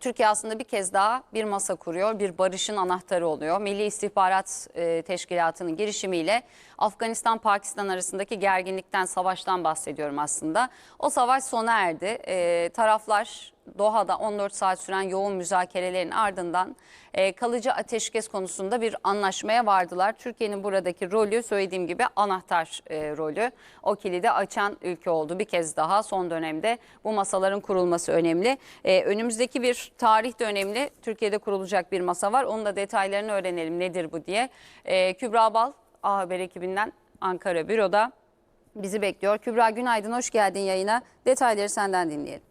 Türkiye aslında bir kez daha bir masa kuruyor, bir barışın anahtarı oluyor. Milli İstihbarat e, Teşkilatı'nın girişimiyle Afganistan-Pakistan arasındaki gerginlikten, savaştan bahsediyorum aslında. O savaş sona erdi. E, taraflar Doha'da 14 saat süren yoğun müzakerelerin ardından e, kalıcı ateşkes konusunda bir anlaşmaya vardılar. Türkiye'nin buradaki rolü söylediğim gibi anahtar e, rolü. O kilidi açan ülke oldu. Bir kez daha son dönemde bu masaların kurulması önemli. E, önümüzdeki bir tarih de önemli. Türkiye'de kurulacak bir masa var. Onun da detaylarını öğrenelim nedir bu diye. E, Kübra Bal, A Haber ekibinden Ankara Büro'da bizi bekliyor. Kübra günaydın, hoş geldin yayına. Detayları senden dinleyelim.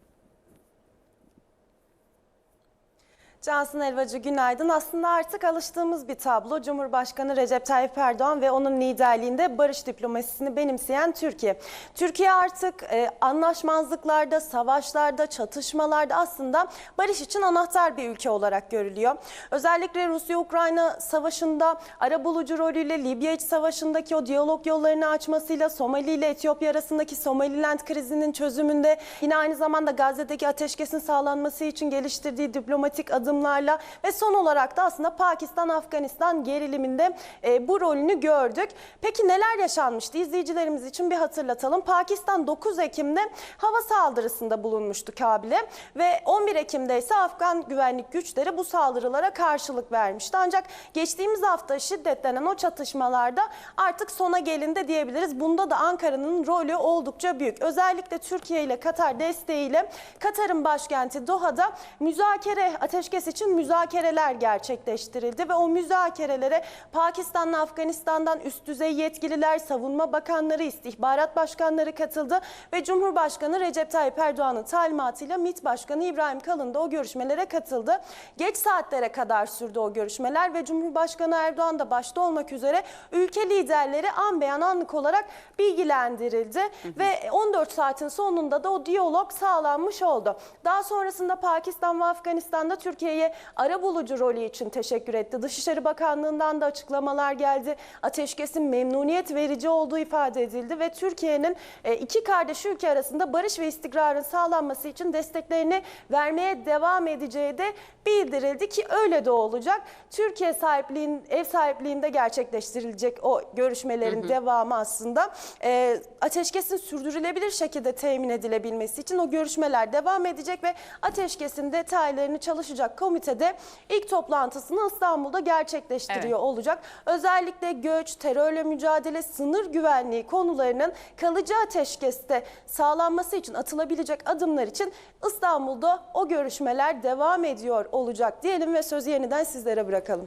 Cansın Elvacı günaydın. Aslında artık alıştığımız bir tablo. Cumhurbaşkanı Recep Tayyip Erdoğan ve onun liderliğinde barış diplomasisini benimseyen Türkiye. Türkiye artık e, anlaşmazlıklarda, savaşlarda, çatışmalarda aslında barış için anahtar bir ülke olarak görülüyor. Özellikle Rusya-Ukrayna savaşında arabulucu rolüyle Libya iç savaşındaki o diyalog yollarını açmasıyla Somali ile Etiyopya arasındaki Somaliland krizinin çözümünde yine aynı zamanda Gazze'deki ateşkesin sağlanması için geliştirdiği diplomatik adımlarla ve son olarak da aslında Pakistan-Afganistan geriliminde e, bu rolünü gördük. Peki neler yaşanmıştı? İzleyicilerimiz için bir hatırlatalım. Pakistan 9 Ekim'de hava saldırısında bulunmuştu Kabil'e ve 11 Ekim'de ise Afgan güvenlik güçleri bu saldırılara karşılık vermişti. Ancak geçtiğimiz hafta şiddetlenen o çatışmalarda artık sona gelindi diyebiliriz. Bunda da Ankara'nın rolü oldukça büyük. Özellikle Türkiye ile Katar desteğiyle Katar'ın başkenti Doha'da müzakere ateşkes için müzakereler gerçekleştirildi ve o müzakerelere Pakistan'la Afganistan'dan üst düzey yetkililer, savunma bakanları, istihbarat başkanları katıldı ve Cumhurbaşkanı Recep Tayyip Erdoğan'ın talimatıyla MİT Başkanı İbrahim Kalın da o görüşmelere katıldı. Geç saatlere kadar sürdü o görüşmeler ve Cumhurbaşkanı Erdoğan da başta olmak üzere ülke liderleri an beyan anlık olarak bilgilendirildi ve 14 saatin sonunda da o diyalog sağlanmış oldu. Daha sonrasında Pakistan ve Afganistan'da Türkiye'ye ara bulucu rolü için teşekkür etti. Dışişleri Bakanlığı'ndan da açıklamalar geldi. Ateşkesin memnuniyet verici olduğu ifade edildi ve Türkiye'nin e, iki kardeş ülke arasında barış ve istikrarın sağlanması için desteklerini vermeye devam edeceği de bildirildi ki öyle de olacak. Türkiye sahipliğin ev sahipliğinde gerçekleştirilecek o görüşmelerin devamı aslında e, ateşkesin sürdürülebilir şekilde temin edilebilmesi için o görüşmeler devam edecek ve ateşkesin detaylarını çalışacak komitede ilk toplantısını İstanbul'da gerçekleştiriyor Evet. olacak. Özellikle göç, terörle mücadele, sınır güvenliği konularının kalıcı ateşkeste sağlanması için atılabilecek adımlar için İstanbul'da o görüşmeler devam ediyor olacak diyelim ve sözü yeniden sizlere bırakalım.